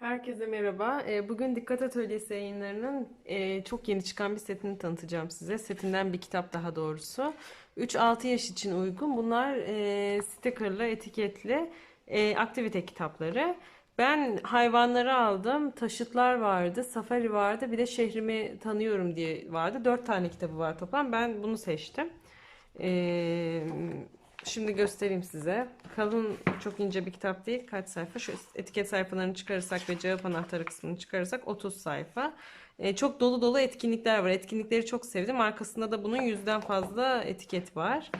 Herkese merhaba. Ee, Bugün Dikkat Atölyesi yayınlarının e, çok yeni çıkan bir setini tanıtacağım size. Setinden bir kitap daha doğrusu. 3-6 yaş için uygun. Bunlar e, stickerlı, etiketli e, aktivite kitapları. Ben hayvanları aldım. Taşıtlar vardı, safari vardı. Bir de şehrimi tanıyorum diye vardı. 4 tane kitabı var toplam. Ben bunu seçtim. Ee, şimdi göstereyim size. Kalın, çok ince bir kitap değil. Kaç sayfa? Şu etiket sayfalarını çıkarırsak ve cevap anahtarı kısmını çıkarırsak 30 sayfa. Ee, çok dolu dolu etkinlikler var. Etkinlikleri çok sevdim. Arkasında da bunun yüzden fazla etiket var.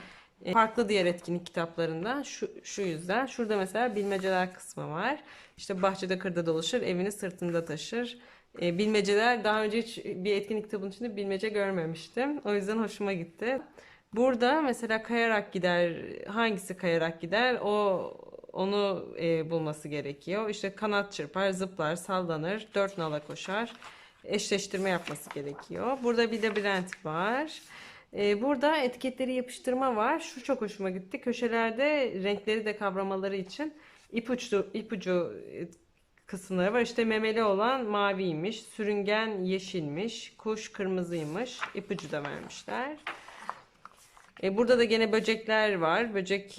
Ee, farklı diğer etkinlik kitaplarından şu, şu yüzden. Şurada mesela bilmeceler kısmı var. İşte bahçede kırda dolaşır, evini sırtında taşır. Ee, bilmeceler daha önce hiç bir etkinlik kitabının içinde bilmece görmemiştim. O yüzden hoşuma gitti. Burada mesela kayarak gider, hangisi kayarak gider o onu e, bulması gerekiyor. İşte kanat çırpar, zıplar, sallanır, dört nala koşar. Eşleştirme yapması gerekiyor. Burada bir labirent var. E, burada etiketleri yapıştırma var. Şu çok hoşuma gitti. Köşelerde renkleri de kavramaları için ipucu, ipucu e, kısımları var. İşte memeli olan maviymiş, sürüngen yeşilmiş, kuş kırmızıymış. İpucu da vermişler. E, burada da gene böcekler var. Böcek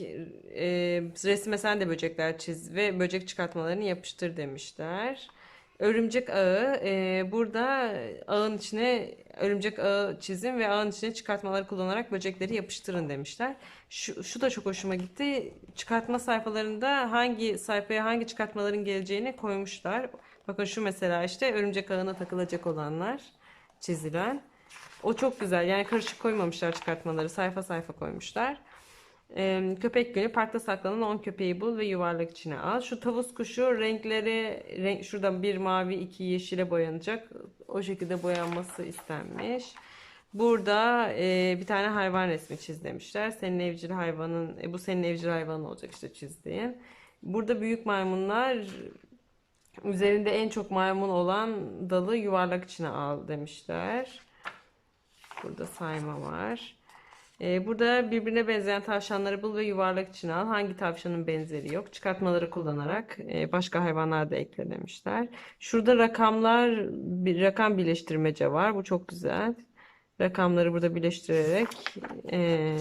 e, resme sen de böcekler çiz ve böcek çıkartmalarını yapıştır demişler. Örümcek ağı. e, burada ağın içine örümcek ağı çizin ve ağın içine çıkartmaları kullanarak böcekleri yapıştırın demişler. Şu, şu da çok hoşuma gitti. Çıkartma sayfalarında hangi sayfaya hangi çıkartmaların geleceğini koymuşlar. Bakın şu mesela işte örümcek ağına takılacak olanlar çizilen. O çok güzel. Yani karışık koymamışlar çıkartmaları. Sayfa sayfa koymuşlar. Ee, köpek günü parkta saklanan 10 köpeği bul ve yuvarlak içine al. Şu tavus kuşu renkleri renk, şuradan bir mavi iki yeşile boyanacak. O şekilde boyanması istenmiş. Burada e, bir tane hayvan resmi çiz demişler. Senin evcil hayvanın, e, bu senin evcil hayvanın olacak işte çizdiğin. Burada büyük maymunlar üzerinde en çok maymun olan dalı yuvarlak içine al demişler. Burada sayma var. Ee, burada birbirine benzeyen tavşanları bul ve yuvarlak içine al. Hangi tavşanın benzeri yok? Çıkartmaları kullanarak e, başka hayvanlar da ekle demişler. Şurada rakamlar, bir rakam birleştirmece var. Bu çok güzel. Rakamları burada birleştirerek e,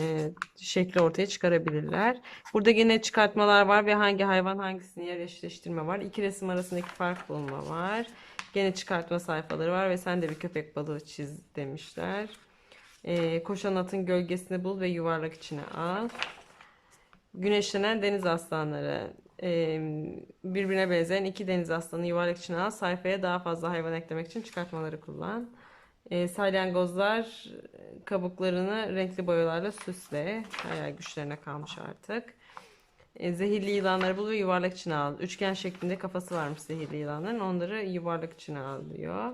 şekli ortaya çıkarabilirler. Burada yine çıkartmalar var ve hangi hayvan hangisini yer eşleştirme var. İki resim arasındaki fark bulma var. Gene çıkartma sayfaları var ve sen de bir köpek balığı çiz demişler. Ee, koşan atın gölgesini bul ve yuvarlak içine al. Güneşlenen deniz aslanları. Ee, birbirine benzeyen iki deniz aslanı yuvarlak içine al. Sayfaya daha fazla hayvan eklemek için çıkartmaları kullan. Ee, salyangozlar kabuklarını renkli boyalarla süsle. Hayal güçlerine kalmış artık. Ee, zehirli yılanları bul ve yuvarlak içine al. Üçgen şeklinde kafası varmış zehirli yılanların. Onları yuvarlak içine al diyor.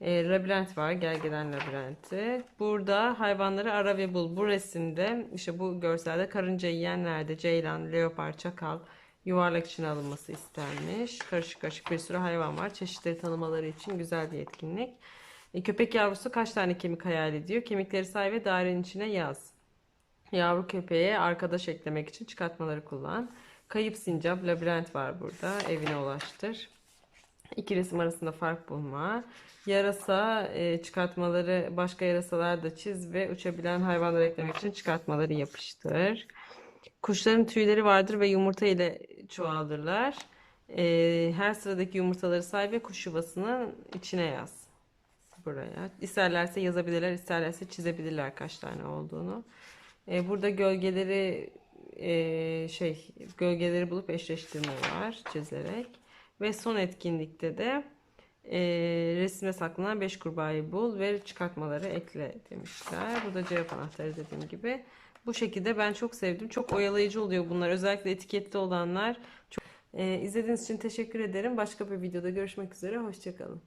E, labirent var. Gergedan labirenti. Burada hayvanları ara ve bul. Bu resimde işte bu görselde karınca yiyenlerde ceylan, leopar, çakal yuvarlak içine alınması istenmiş. Karışık karışık bir sürü hayvan var. Çeşitleri tanımaları için güzel bir etkinlik. E, köpek yavrusu kaç tane kemik hayal ediyor? Kemikleri say ve dairenin içine yaz. Yavru köpeğe arkadaş eklemek için çıkartmaları kullan. Kayıp sincap, labirent var burada. Evine ulaştır. İki resim arasında fark bulma. Yarasa e, çıkartmaları başka yarasalar da çiz ve uçabilen hayvanları eklemek için çıkartmaları yapıştır. Kuşların tüyleri vardır ve yumurta ile çoğalırlar. E, her sıradaki yumurtaları say ve kuş yuvasının içine yaz. Buraya. İsterlerse yazabilirler, isterlerse çizebilirler kaç tane olduğunu. E, burada gölgeleri e, şey gölgeleri bulup eşleştirme var çizerek. Ve son etkinlikte de e, resme saklanan 5 kurbağayı bul ve çıkartmaları ekle demişler. Bu da cevap anahtarı dediğim gibi. Bu şekilde ben çok sevdim. Çok oyalayıcı oluyor bunlar. Özellikle etiketli olanlar. Çok... E, izlediğiniz için teşekkür ederim. Başka bir videoda görüşmek üzere. Hoşçakalın.